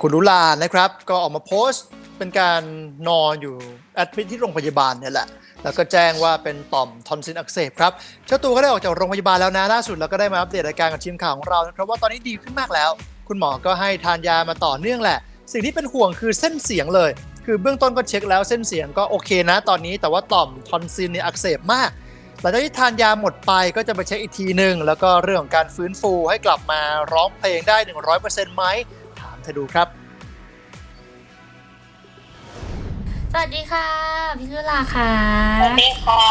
คุณลุลานะครับ ก็ออกมาโพสต์เป็นการนอนอยู่แอดมิทที่โรงพยาบาลเนี่ยแหละแล้วก็แจ้งว่าเป็นต่อมทอนซิลอักเสบครับเจ้าตัวก็ได้ออกจากโรงพยาบาลแล้วนะล่าสุดแล้วก็ได้มาอัปเดตอาการกับทีมข่าวของเรานะครับว่าตอนนี้ดีขึ้นมากแล้ว คุณหมอก็ให้ทานยามาต่อเนื่องแหละ สิ่งที่เป็นห่วงคือเส้นเสียงเลย คือเบื้องต้นก็เช็คแล้วเส้นเสียงก็โอเคนะ ตอนนี้แต่ว่าต่อมทอนซิลเนี่ยอักเสบมากหลังจากที่ทานยาหมดไปก็จะไปเช็คอีกทีหนึ่งแล้วก็เรื่องของการฟื้นฟูให้กลับมาร้องเพลงได้ 100%ไหม เธอดูครับ สวัสดีค่ะ พี่ลุลาค่ะสวัสดีค่ะ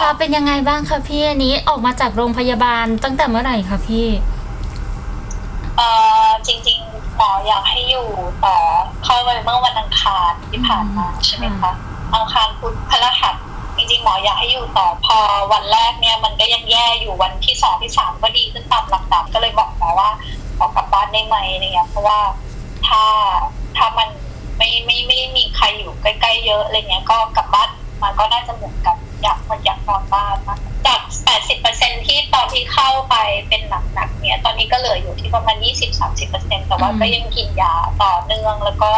ค่ะเป็นยังไงบ้างคะพี่อันนี้ออกมาจากโรงพยาบาลตั้งแต่เมื่อไหร่คะพี่เอ่อจริงๆหมออยากให้อยู่ต่อเข้าไปเมื่อวันอังคารที่ผ่านมาใช่ไหมคะอังคารพุธพฤหัสจริงๆหมออยากให้อยู่ต่อพอวันแรกเนี่ยมันก็ยังแย่อยู่วันที่สองที่สามก็ดีขึ้นตามลำดับก็เลยบอกหมอว่าขอกลับบ้านได้ไหมอะไรเงี้ยเพราะว่า ถ้าถ้ามันไม่ไม่ไม่ได้มีใครอยู่ใกล้ๆเยอะอะไรเงี้ยก็กลับบ้านมาก็น่าจะเหมือนกับอยากมันอยากนอนบ้านนะจาก 80%ที่ตอนที่เข้าไปเป็นหนักๆเนี่ย ตอนนี้ก็เหลืออยู่ที่ประมาณ 20-30%แต่ว่าก็ยังกินยาต่อเนื่องแล้วก็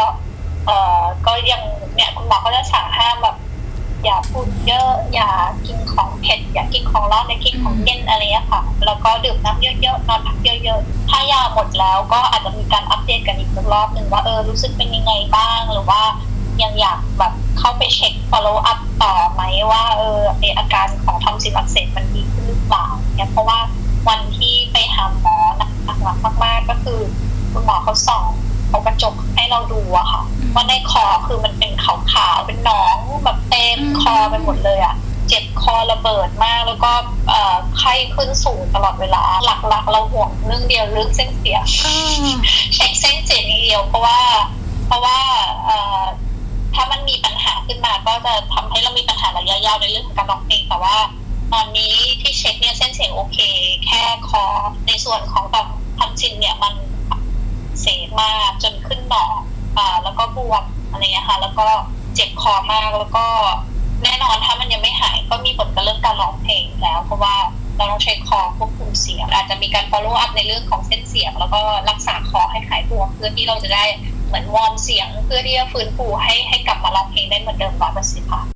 เอ่อก็ยังเนี่ยคุณหมอก็จะสั่งห้ามแบบ อย่าพูดเยอะ อย่ากิน เยอะๆนอนพักเยอะๆถ้ายาหมดแล้วก็อาจจะมีการอัปเดตกันอีกรอบหนึ่งว่าเออรู้สึกเป็นยังไงบ้างหรือว่ายังอยากแบบเข้าไปเช็ค follow up ต่อไหมว่าเออไออาการของทอมซิลอักเสบมันดีขึ้นหรือเปล่าเนี่ยเพราะว่าวันที่ไปหาหมอหนักๆมากๆก็คือ คุณหมอเขาส่องเอากระจกให้เราดูอะค่ะว่าในคอคือมันเป็นขาวๆเป็นหนองแบบเต็มคอไปหมดเลยอะ เจ็บคอระเบิดมาก แล้วก็เอ่อไข้ขึ้นสูงตลอดเวลา หลักๆ เราห่วงเรื่องเดียวเรื่องเส้นเสียงอ่าเช็คเส้นเสียงอย่างเดียวเพราะว่า เพราะว่าเอ่อถ้ามันมีปัญหาขึ้นมาก็จะทำให้เรามีปัญหาระยะยาวในเรื่องของการร้องเพลงแต่ว่า ตอนนี้ที่เช็คเนี่ยเส้นเสียงโอเค แค่คอในส่วนของต่อมทอนซิลเนี่ยมันเสมากจนขึ้นหนองอ่าแล้วก็บวมอะไรเงี้ยค่ะ แล้วก็เจ็บคอมากแล้วก็ แน่นอนถ้ามันยังไม่หายก็มีผลกับเรื่องการร้องเพลงแล้ว เพราะว่าเราต้องใช้คอควบคุมเสียง อาจจะมีการ follow up ในเรื่องของเส้นเสียง แล้วก็รักษาคอให้หายบวมเพื่อที่เราจะได้เหมือนวอร์มเสียง เพื่อที่จะฟื้นฟูให้ให้กลับมาร้องเพลงได้เหมือนเดิมร้อยเปอร์เซ็นต์ค่ะ